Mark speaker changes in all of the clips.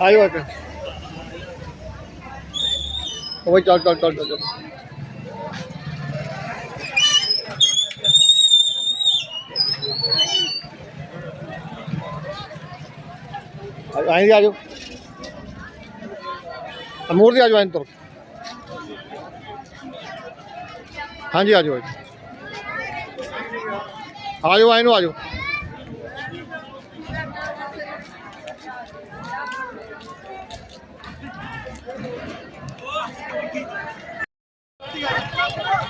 Speaker 1: ਆਇਓ ਆ ਕੇ ਚੱਲ ਚੱਲ ਚੱਲ ਚੱਲ ਚੱਲ। ਆ- ਦੀ ਆ ਜਾਓ ਅਮੂਰ ਦੀ ਆ ਜਾਓ ਤੁਰ ਹਾਂਜੀ, ਆ ਜਾਓ ਆ ਜਾਓ। ਆ ਜਾਓ ਐਂ ਨੂੰ ਆ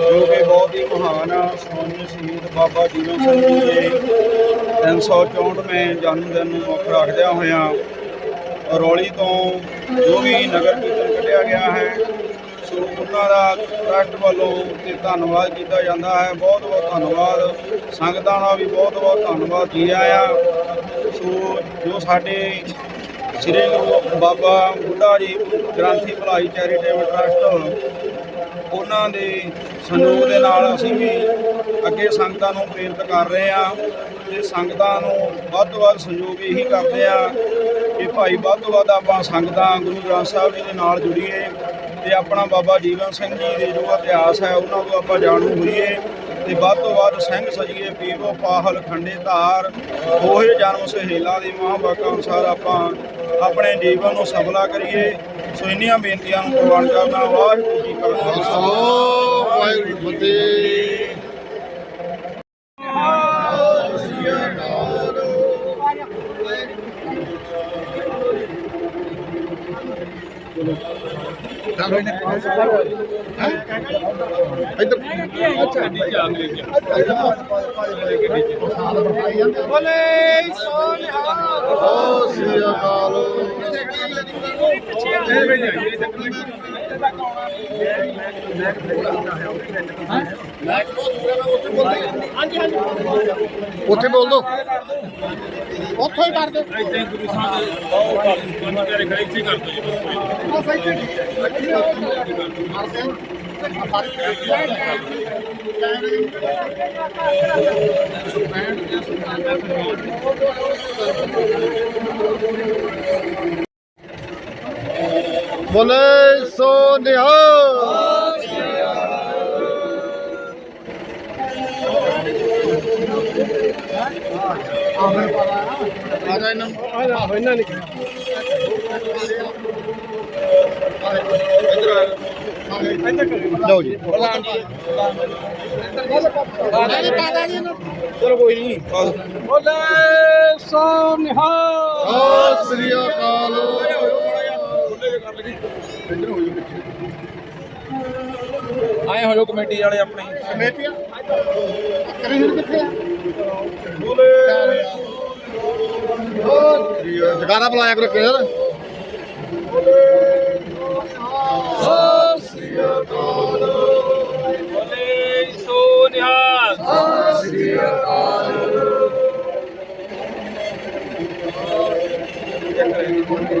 Speaker 1: ਜੋ
Speaker 2: ਕਿ ਬਹੁਤ ਹੀ ਮਹਾਨ ਆ ਸੋਨੀ ਸ਼ਹੀਦ ਬਾਬਾ ਜੀਵਨ ਸਿੰਘ ਜੀ ਦੇ 364ਵੇਂ ਜਨਮ ਦਿਨ ਨੂੰ ਮੁੱਖ ਰੱਖਦਿਆਂ ਹੋਇਆਂ ਰੌਲੀ ਤੋਂ ਜੋ ਵੀ ਨਗਰ ਕੀਰਤਨ ਕੱਢਿਆ ਗਿਆ ਹੈ ਸੋ ਉਹਨਾਂ ਦਾ ਟਰੱਸਟ ਵੱਲੋਂ ਤੇ ਧੰਨਵਾਦ ਕੀਤਾ ਜਾਂਦਾ ਹੈ। ਬਹੁਤ ਬਹੁਤ ਧੰਨਵਾਦ। ਸੰਗਤਾਂ ਦਾ ਵੀ ਬਹੁਤ ਬਹੁਤ ਧੰਨਵਾਦ ਜੀ ਆਇਆ ਸੋ ਜੋ ਸਾਡੇ ਸ੍ਰੀ ਗੁਰੂ ਬਾਬਾ ਬੁੱਢਾ ਜੀ ਗ੍ਰੰਥੀ ਭਲਾਈ ਚੈਰੀਟੇਬਲ ਟਰੱਸਟ ਉਹਨਾਂ ਦੇ ਸੰਯੋਗ ਦੇ ਨਾਲ ਅਸੀਂ ਵੀ ਅੱਗੇ ਸੰਗਤਾਂ ਨੂੰ ਪ੍ਰੇਰਿਤ ਕਰ ਰਹੇ ਆ ਤੇ ਸੰਗਤਾਂ ਨੂੰ ਵੱਧ ਤੋਂ ਵੱਧ ਸਹਿਯੋਗ ਇਹੀ ਕਰਦੇ ਆ ਕਿ ਭਾਈ ਵੱਧ ਤੋਂ ਵੱਧ ਆਪਾਂ ਸੰਗਤਾਂ ਗੁਰੂ ਗ੍ਰੰਥ ਸਾਹਿਬ ਜੀ ਦੇ ਨਾਲ ਜੁੜੀਏ ਤੇ ਆਪਣਾ ਬਾਬਾ ਜੀਵਨ ਸਿੰਘ ਜੀ ਦੇ ਜੋ ਇਤਿਹਾਸ ਹੈ ਉਹਨਾਂ ਤੋਂ ਆਪਾਂ ਜਾਣੂ ਹੋਈਏ। ਤੇ ਵੱਧ ਤੋਂ ਵੱਧ ਸਿੰਘ ਸਜੀਏ, ਪੀਰੋ ਪਾਹਲ ਖੰਡੇ ਧਾਰ ਉਹੇ ਜਨਮ ਸਹੇਲਾ ਦੀ ਮਹਾਂਵਾਕਾਂ ਅਨੁਸਾਰ ਆਪਾਂ ਆਪਣੇ ਜੀਵਨ ਨੂੰ ਸਫਲਾ ਕਰੀਏ। ਸੋ ਇੰਨੀਆਂ ਬੇਨਤੀਆਂ ਨੂੰ ਪ੍ਰਵਾਨ ਕਰਨਾ, ਵਾਹਿਗੁਰੂ ਜੀ ਕਾ ਖਾਲਸਾ।
Speaker 1: ਵਾਹਿਗੁਰੂ ਜੀ ਕੀ ਫਤਿਹ ਇੱਧਰ।
Speaker 2: ਬੋਲੇ ਸੋਨਿਹਾਲ
Speaker 1: ਓ ਸ੍ਰੀ ਅਕਾਲ ਉੱਥੇ ਬੋਲ ਦੋ ਉੱਥੇ ਹੀ ਕਰ ਦਿਓ ਬੋਲੇ ਸੋ ਨਿਹਾਲ। ਆ ਜਾ ਇਹਨਾਂ ਆਹੋ ਇਹਨਾਂ ਨੇ ਲਓ ਜੀ।
Speaker 2: ਚਲੋ ਕੋਈ ਨਹੀਂ। ਬੋਲੇ ਸੋਨਿਹਾਲ
Speaker 1: ਓ ਸ੍ਰੀ ਅਕਾਲ।
Speaker 2: ਆਏ ਹੋ ਜੋ ਕਮੇਟੀ ਵਾਲੇ ਆਪਣੇ।
Speaker 1: ਕਮੇਟੀਆਂ ਕਰੀ ਕਿੱਥੇ ਆ?
Speaker 2: ਬੋਲੇ।
Speaker 1: ਜਗਾਰਾ ਬੁਲਾਇਆ ਕਰੋ ਕਿਹਰ
Speaker 2: ਬੋਲੇ ਸੋਨਿਹਾਲ
Speaker 1: ਕੋਈ ਗੱਲ ਨਹੀਂ
Speaker 3: ਕੋਈ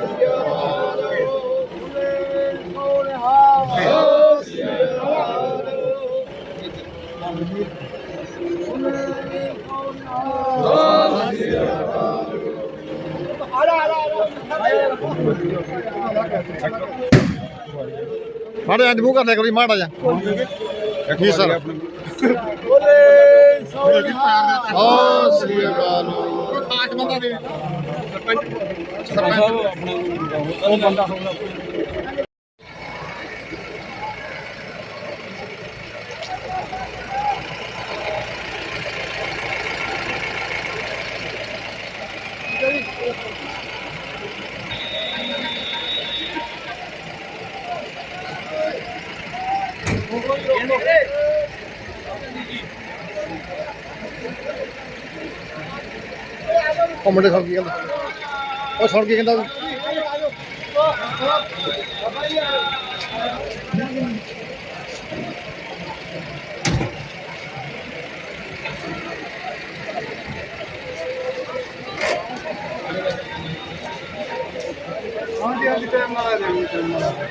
Speaker 1: ਫੜ ਐਂ ਮੂੰਹ ਕਰ ਲਿਆ ਕਰੀ ਮਾੜਾ ਜਾ ਜੀ ਸਰ? ਓ ਸ੍ਰੀ ਅਕਾਲ। ਖਾਸ ਬੰਦਾ ਦੇ
Speaker 3: ਸਾਹਿਬ ਆਪਣਾ ਉਹ ਬੰਦਾ ਹੋਊਗਾ।
Speaker 1: ਉਹ ਮੁੰਡੇ ਸੁਣ ਕੀ ਕਹਿੰਦਾ। ਉਹ ਸੁਣ ਕੀ ਕਹਿੰਦਾ। ਹਾਂਜੀ ਹਾਂਜੀ, ਟਾਈਮ ਨਾਲ ਆ ਜਾਈਏ ਟਾਈਮ ਨਾਲ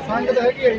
Speaker 1: ਸੰਗਤ ਹੈਗੀ ਹੈ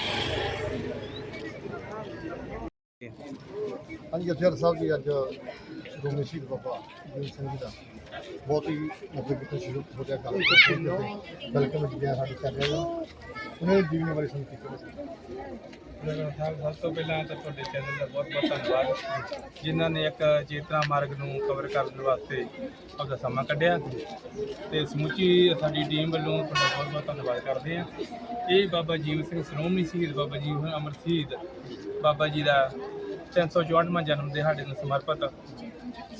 Speaker 1: ਹਾਂਜੀ ਜਥੇਦਾਰ ਸਾਹਿਬ ਜੀ ਅੱਜ ਸ਼੍ਰੋਮਣੀ ਸ਼ਹੀਦ ਬਾਬਾ ਜੀ ਸਿੰਘ ਜੀ ਦਾ ਬਹੁਤ ਹੀ ਮਤਲਬ ਕਿ ਸ਼ੁਰੂ ਹੋ ਗਿਆ ਗੱਲ ਵੈਲਕਮ ਜੀ ਸਾਡੇ ਚੱਲ ਰਿਹਾ ਉਹਨਾਂ ਦੀ ਜੀਵਨੀ ਬਾਰੇ ਸੁਣ
Speaker 3: ਸਭ ਤੋਂ ਪਹਿਲਾਂ ਤਾਂ ਤੁਹਾਡੇ ਚੈਨਲ ਦਾ ਬਹੁਤ ਬਹੁਤ ਧੰਨਵਾਦ। ਜਿਨ੍ਹਾਂ ਨੇ ਇੱਕ ਚੇਤਨਾ ਮਾਰਗ ਨੂੰ ਕਵਰ ਕਰਨ ਵਾਸਤੇ ਆਪਦਾ ਸਮਾਂ ਕੱਢਿਆ ਤੇ ਸਮੁੱਚੀ ਸਾਡੀ ਟੀਮ ਵੱਲੋਂ ਤੁਹਾਡਾ ਬਹੁਤ ਬਹੁਤ ਧੰਨਵਾਦ ਕਰਦੇ ਹਾਂ। ਇਹ ਬਾਬਾ ਜੀਵ ਸਿੰਘ ਸ਼੍ਰੋਮਣੀ ਸ਼ਹੀਦ ਬਾਬਾ ਜੀ ਹੁਣ ਅਮਰ ਸ਼ਹੀਦ ਬਾਬਾ ਜੀ ਦਾ 364ਵਾਂ ਜਨਮ ਦਿਹਾੜੇ ਨੂੰ ਸਮਰਪਿਤ।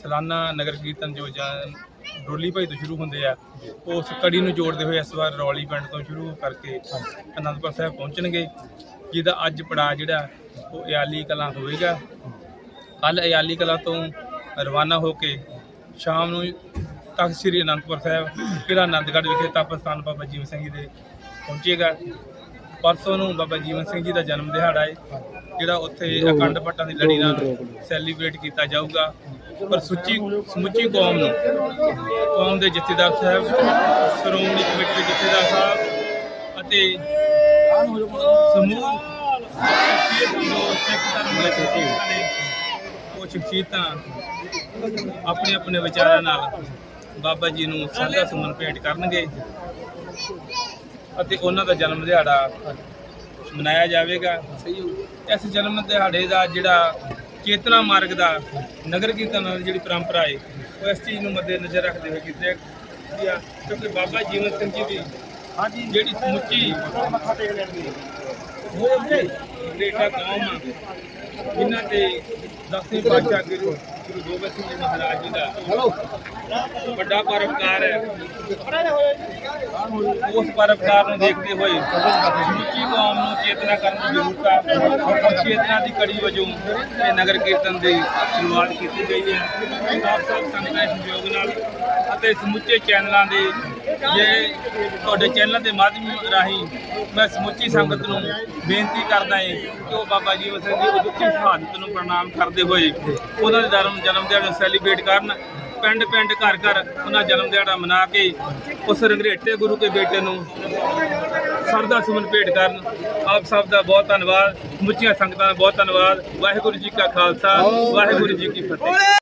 Speaker 3: ਸਾਲਾਨਾ ਨਗਰ ਕੀਰਤਨ ਜੋ ਜਾਂ ਡੋਲੀ ਭਾਈ ਤੋਂ ਸ਼ੁਰੂ ਹੁੰਦੇ ਆ, ਉਸ ਕੜੀ ਨੂੰ ਜੋੜਦੇ ਹੋਏ ਇਸ ਵਾਰ ਰੌਲੀ ਪਿੰਡ ਤੋਂ ਸ਼ੁਰੂ ਕਰਕੇ ਅਨੰਦਪੁਰ ਸਾਹਿਬ ਪਹੁੰਚਣਗੇ, ਜਿਹਦਾ ਅੱਜ ਪੜਾ ਜਿਹੜਾ, ਉਹ ਇਆਲੀ ਕਲਾਂ ਹੋਵੇਗਾ। ਕੱਲ ਇਆਲੀ ਕਲਾਂ ਤੋਂ ਰਵਾਨਾ ਹੋ ਕੇ ਸ਼ਾਮ ਨੂੰ ਤਖਤ ਸ੍ਰੀ ਅਨੰਦਪੁਰ ਸਾਹਿਬ ਫਿਰ ਆਨੰਦਗੜ੍ਹ ਵਿਖੇ ਤਪ ਸਥਾਨ ਬਾਬਾ ਜੀਵਨ ਸਿੰਘ ਜੀ ਦੇ ਪਹੁੰਚੇਗਾ। ਪਰਸੋਂ ਨੂੰ ਬਾਬਾ ਜੀਵਨ ਸਿੰਘ ਜੀ ਦਾ ਜਨਮ ਦਿਹਾੜਾ ਹੈ ਜਿਹੜਾ ਉੱਥੇ ਅਖੰਡ ਪੱਟਾਂ ਦੀ ਲੜੀ ਨਾਲ ਸੈਲੀਬ੍ਰੇਟ ਕੀਤਾ ਜਾਊਗਾ। ਪਰ ਸੁੱਚੀ ਸਮੁੱਚੀ ਕੌਮ ਨੂੰ ਕੌਮ ਦੇ ਜਥੇਦਾਰ ਸਾਹਿਬ ਸ਼੍ਰੋਮਣੀ ਕਮੇਟੀ ਦੇ ਜਥੇਦਾਰ ਸਾਹਿਬ ਅਤੇ ਸਮੂਹ ਸਿੱਖ ਧਰਮ ਦੇ ਸ਼ਖਸੀਅਤਾਂ ਨੇ ਉਹ ਸ਼ਖਸੀਅਤਾਂ ਆਪਣੇ ਆਪਣੇ ਵਿਚਾਰਾਂ ਨਾਲ ਬਾਬਾ ਜੀ ਨੂੰ ਸਾਂਝਾ ਸੁਮਨ ਭੇਟ ਕਰਨਗੇ ਅਤੇ ਉਹਨਾਂ ਦਾ ਜਨਮ ਦਿਹਾੜਾ ਮਨਾਇਆ ਜਾਵੇਗਾ। ਇਸ ਜਨਮ ਦਿਹਾੜੇ ਦਾ ਜਿਹੜਾ ਚੇਤਨਾ ਮਾਰਗ ਦਾ ਨਗਰ ਕੀਰਤਨ ਦੀ ਜਿਹੜੀ ਪਰੰਪਰਾ ਹੈ ਉਹ ਇਸ ਚੀਜ਼ ਨੂੰ ਮੱਦੇ ਨਜ਼ਰ ਰੱਖਦੇ ਹੋਏ ਕੀਤੀ ਕਿਉਂਕਿ ਬਾਬਾ ਜੀਵਨ ਸਿੰਘ ਜੀ ਦੀ ਹਾਂਜੀ। ਜਿਹੜੀ ਸਮੁੱਚੀ ਮੱਥਾ ਟੇਕ ਲੈਣਗੇ ਉਹ ਗ੍ਰੇਟਾ ਕੌਮ ਜਿਨ੍ਹਾਂ ਤੇ ਦਸਵੇਂ ਪਾਤਸ਼ਾਹ ਗੁਰੂ ਗੁਰੂ ਗੋਬਿੰਦ ਸਿੰਘ ਜੀ ਮਹਾਰਾਜ ਜੀ ਦਾ
Speaker 1: ਹੈਲੋ।
Speaker 3: ਵੱਡਾ ਪਰਵਕਾਰ ਹੈ। ਉਸ ਪਰਵਕਾਰ ਨੂੰ ਦੇਖਦੇ ਹੋਏ ਸਮੁੱਚੀ ਕੌਮ ਨੂੰ ਚੇਤਨਾ ਕਰਨ ਦੀ ਜ਼ਰੂਰਤ ਹੈ ਚੇਤਨਾ ਦੀ ਕੜੀ ਵਜੋਂ ਇਹ ਨਗਰ ਕੀਰਤਨ ਦੀ ਸ਼ੁਰੂਆਤ ਕੀਤੀ ਗਈ ਹੈ। ਆਪ ਸਭ ਸੰਗਤਾਂ ਦੇ ਸਹਿਯੋਗ ਨਾਲ ਅਤੇ ਸਮੁੱਚੇ ਚੈਨਲਾਂ ਦੇ ਜੇ ਤੁਹਾਡੇ ਚੈਨਲ ਦੇ ਮਾਧਿਅਮ ਰਾਹੀਂ ਮੈਂ ਸਮੁੱਚੀ ਸੰਗਤ ਨੂੰ ਬੇਨਤੀ ਕਰਦਾ ਏ ਕਿ ਉਹ ਬਾਬਾ ਜੀਵਨ ਸਿੰਘ ਜੀ ਦੀ ਉੱਚੀ ਸ਼ਹਾਦਤ ਨੂੰ ਪ੍ਰਣਾਮ ਕਰਦੇ ਹੋਏ ਉਹਨਾਂ ਦੇ ਧਰਮ ਜਨਮ ਦਿਹਾੜੇ ਨੂੰ ਸੈਲੀਬ੍ਰੇਟ ਕਰਨ, ਪਿੰਡ ਪਿੰਡ ਘਰ ਘਰ ਉਹਨਾਂ ਜਨਮ ਦਿਹਾੜਾ ਮਨਾ ਕੇ ਉਸ ਰੰਗਰੇਟੇ ਗੁਰੂ ਕੇ ਬੇਟੇ ਨੂੰ ਸਰਦਾ ਸੁਮਨ ਭੇਟ ਕਰਨ। ਆਪ ਸਭ ਦਾ ਬਹੁਤ ਧੰਨਵਾਦ, ਸਮੁੱਚੀਆਂ ਸੰਗਤਾਂ ਦਾ ਬਹੁਤ ਧੰਨਵਾਦ। ਵਾਹਿਗੁਰੂ ਜੀ ਕਾ ਖਾਲਸਾ, ਵਾਹਿਗੁਰੂ ਜੀ ਕੀ ਫਤਿਹ।